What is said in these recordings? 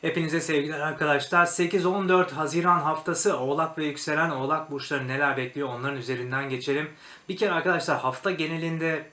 Hepinize sevgiler arkadaşlar. 8-14 Haziran haftası Oğlak ve yükselen Oğlak burçları neler bekliyor onların üzerinden geçelim. Bir kere arkadaşlar hafta genelinde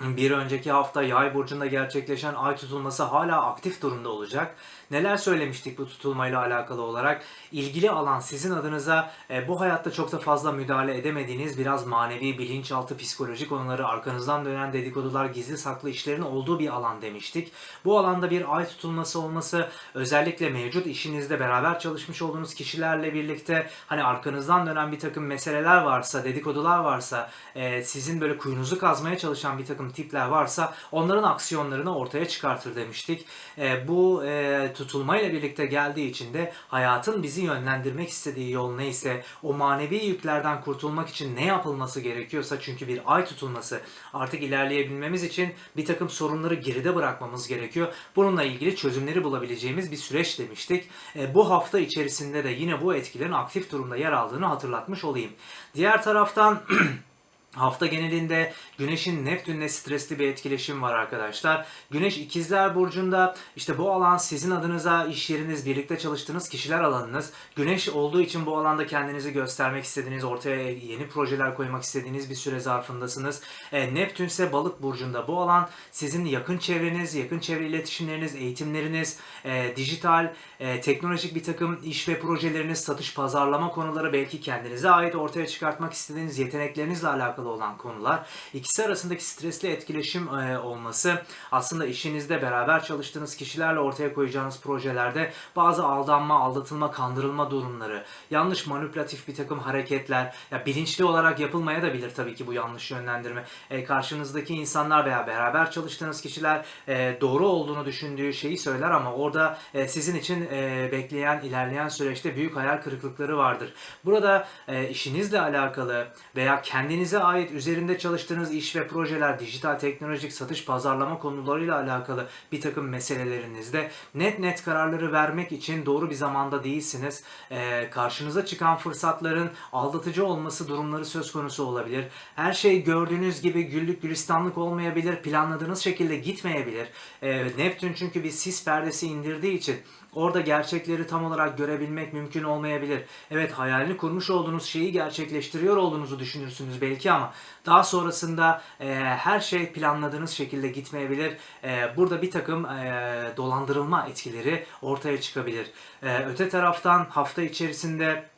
bir önceki hafta yay burcunda gerçekleşen ay tutulması hala aktif durumda olacak. Neler söylemiştik bu tutulmayla alakalı olarak? İlgili alan sizin adınıza e, bu hayatta çok da fazla müdahale edemediğiniz biraz manevi, bilinçaltı, psikolojik konuları, arkanızdan dönen dedikodular, gizli saklı işlerin olduğu bir alan demiştik. Bu alanda bir ay tutulması olması özellikle mevcut işinizde beraber çalışmış olduğunuz kişilerle birlikte hani arkanızdan dönen bir takım meseleler varsa, dedikodular varsa, e, sizin böyle kuyunuzu kazmaya çalışan bir takım tipler varsa onların aksiyonlarını ortaya çıkartır demiştik. E, bu e, tutulmayla birlikte geldiği için de hayatın bizi yönlendirmek istediği yol neyse o manevi yüklerden kurtulmak için ne yapılması gerekiyorsa çünkü bir ay tutulması artık ilerleyebilmemiz için bir takım sorunları geride bırakmamız gerekiyor. Bununla ilgili çözümleri bulabileceğimiz bir süreç demiştik. E, bu hafta içerisinde de yine bu etkilerin aktif durumda yer aldığını hatırlatmış olayım. Diğer taraftan Hafta genelinde Güneş'in Neptün'le stresli bir etkileşim var arkadaşlar. Güneş ikizler burcunda işte bu alan sizin adınıza iş yeriniz, birlikte çalıştığınız kişiler alanınız. Güneş olduğu için bu alanda kendinizi göstermek istediğiniz, ortaya yeni projeler koymak istediğiniz bir süre zarfındasınız. E, Neptün ise balık burcunda. Bu alan sizin yakın çevreniz, yakın çevre iletişimleriniz, eğitimleriniz, e, dijital, e, teknolojik bir takım iş ve projeleriniz, satış, pazarlama konuları belki kendinize ait ortaya çıkartmak istediğiniz yeteneklerinizle alakalı olan konular. İkisi arasındaki stresli etkileşim e, olması aslında işinizde beraber çalıştığınız kişilerle ortaya koyacağınız projelerde bazı aldanma, aldatılma, kandırılma durumları, yanlış manipülatif bir takım hareketler, ya bilinçli olarak yapılmaya da bilir tabii ki bu yanlış yönlendirme. E, karşınızdaki insanlar veya beraber çalıştığınız kişiler e, doğru olduğunu düşündüğü şeyi söyler ama orada e, sizin için e, bekleyen, ilerleyen süreçte büyük hayal kırıklıkları vardır. Burada e, işinizle alakalı veya kendinize ait üzerinde çalıştığınız iş ve projeler, dijital teknolojik satış pazarlama konularıyla alakalı bir takım meselelerinizde net net kararları vermek için doğru bir zamanda değilsiniz. Ee, karşınıza çıkan fırsatların aldatıcı olması durumları söz konusu olabilir. Her şey gördüğünüz gibi güllük gülistanlık olmayabilir. Planladığınız şekilde gitmeyebilir. Ee, Neptün çünkü bir sis perdesi indirdiği için Orada gerçekleri tam olarak görebilmek mümkün olmayabilir. Evet hayalini kurmuş olduğunuz şeyi gerçekleştiriyor olduğunuzu düşünürsünüz belki ama daha sonrasında e, her şey planladığınız şekilde gitmeyebilir. E, burada bir takım e, dolandırılma etkileri ortaya çıkabilir. E, öte taraftan hafta içerisinde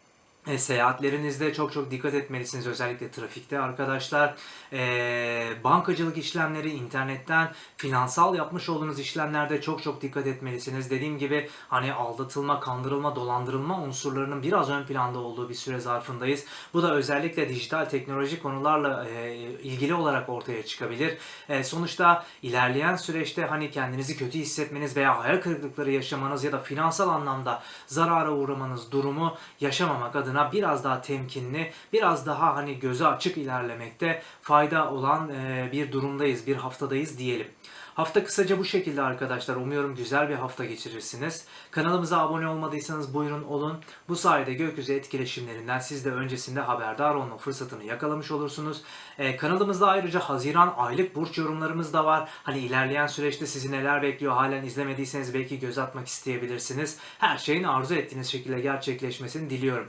e, seyahatlerinizde çok çok dikkat etmelisiniz özellikle trafikte arkadaşlar. E, bankacılık işlemleri internetten finansal yapmış olduğunuz işlemlerde çok çok dikkat etmelisiniz. Dediğim gibi hani aldatılma, kandırılma, dolandırılma unsurlarının biraz ön planda olduğu bir süre zarfındayız. Bu da özellikle dijital teknoloji konularla e, ilgili olarak ortaya çıkabilir. E, sonuçta ilerleyen süreçte hani kendinizi kötü hissetmeniz veya hayal kırıklıkları yaşamanız ya da finansal anlamda zarara uğramanız durumu yaşamamak adına adına biraz daha temkinli, biraz daha hani gözü açık ilerlemekte fayda olan e, bir durumdayız, bir haftadayız diyelim. Hafta kısaca bu şekilde arkadaşlar. Umuyorum güzel bir hafta geçirirsiniz. Kanalımıza abone olmadıysanız buyurun olun. Bu sayede gökyüzü etkileşimlerinden siz de öncesinde haberdar olma fırsatını yakalamış olursunuz. Ee, kanalımızda ayrıca Haziran aylık burç yorumlarımız da var. Hani ilerleyen süreçte sizi neler bekliyor halen izlemediyseniz belki göz atmak isteyebilirsiniz. Her şeyin arzu ettiğiniz şekilde gerçekleşmesini diliyorum.